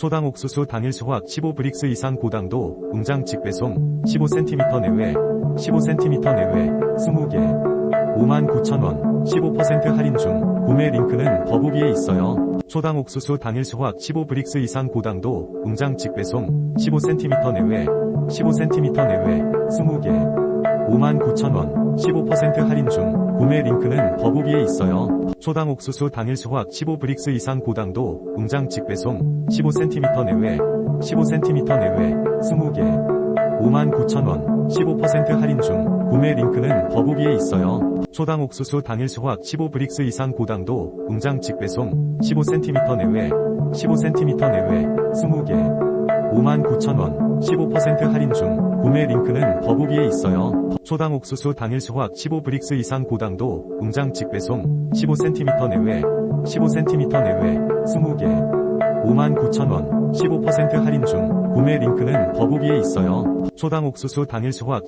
초당 옥수수 당일 수확 15브릭스 이상 고당도 공장 직배송 15cm 내외 15cm 내외 20개 59,000원 15% 할인 중 구매 링크는 더보기에 있어요. 초당 옥수수 당일 수확 15브릭스 이상 고당도 공장 직배송 15cm 내외 15cm 내외 20개 59,000원 15% 할인 중 구매 링크는 더보기에 있어요. 초당 옥수수 당일 수확 15브릭스 이상 고당도 공장 직배송 15cm 내외 15cm 내외 20개 59,000원 15% 할인 중 구매 링크는 더보기에 있어요. 초당 옥수수 당일 수확 15브릭스 이상 고당도 공장 직배송 15cm 내외 15cm 내외 20개 59,000원 15% 할인 중 구매 링크는 더보기에 있어요. 초당 옥수수 당일 수확 15브릭스 이상 고당도 공장 직배송 15cm 내외 15cm 내외 20개 59,000원 15% 할인 중 구매 링크는 더보기에 있어요. 초당 옥수수 당일 수확